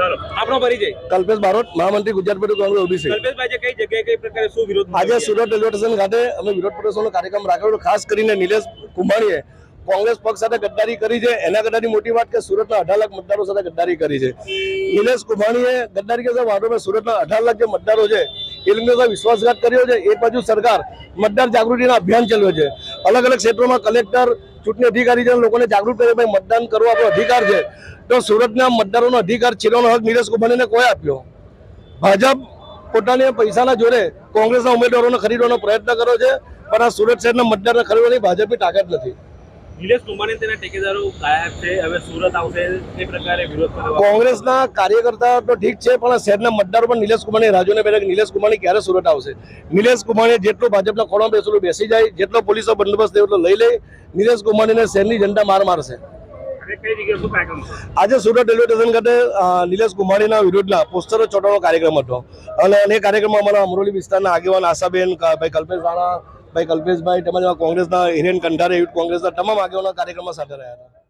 આપણો પરિચય. કલ્પેશ બારોટ મહામંત્રી ગુજરાત પેટ્રોલ કોંગ્રેસ ઓબીસી. કલ્પેશભાઈ જે કઈ જગ્યાએ કઈ પ્રકારે શું વિરોધ આજે સુરત રેલવે સ્ટેશન ખાતે અમે વિરોધ પ્રદર્શનનો કાર્યક્રમ રાખ્યો ખાસ કરીને નિલેશ કુંભાણીએ કોંગ્રેસ પક્ષ સાથે ગદ્દારી કરી છે. એના કરતાની મોટી વાત કે સુરતના અઢાર લાખ મતદારો સાથે ગદ્દારી કરી છે. નિલેશ કુંભાણીએ ગદ્દારી કરતા વાંધો સુરતના અઢાર લાખ જે મતદારો છે એ લોકો વિશ્વાસઘાત કર્યો છે. એ બાજુ સરકાર મતદાર જાગૃતિના અભિયાન ચાલ્યો છે. અલગ અલગ ક્ષેત્રોમાં કલેક્ટર, ચૂંટણી અધિકારી છે લોકોને જાગૃત કરે ભાઈ, મતદાન કરવું આપણો અધિકાર છે. તો સુરતના મતદારોનો અધિકાર છીનવાનો હક નીરજ કુંભાનીને કોઈ આપ્યો? ભાજપ પોતાની પૈસાના જોડે કોંગ્રેસના ઉમેદવારોને ખરીદવાનો પ્રયત્ન કર્યો છે, પણ આ સુરત શહેરના મતદારને ખરીદવાની ભાજપની તાકાત નથી. નિલેશ કુંભાણી તેના ટેકેદારો ગાયબ છે. હવે સુરત આવશે એ પ્રકારે વિરોધ કોંગ્રેસના કાર્યકર્તા તો ઠીક છે પણ શહેરના મતદારો પણ નિલેશ કુમારી રાજુને બેઠા કે નિલેશ કુમારની ક્યારે સુરત આવશે? નિલેશ કુમારની જેટલું ભાજપના ખોળામાં બેસેલું બેસી જાય જેટલો પોલીસો બંદોબસ્ત એટલો લઈ લે. નિલેશ કુમારીને શહેરની જનતા માર મારશે. આજે સુરત રેલવે સ્ટેશન ખાતે નિલેશ કુમારીના વિરોધના પોસ્ટરો ચોટાડવાનો કાર્યક્રમ હતો. અને એ કાર્યક્રમમાં અમારા અમરોલી વિસ્તારના આગેવાન આશાબેન ભાઈ કલ્પેશ રાણા ભાઈ કલ્પેશભાઈ તેમજ કોંગ્રેસના હિરેન કંઠારે યુથ કોંગ્રેસના તમામ આગેવાનો કાર્યક્રમમાં સાથે રહ્યા હતા.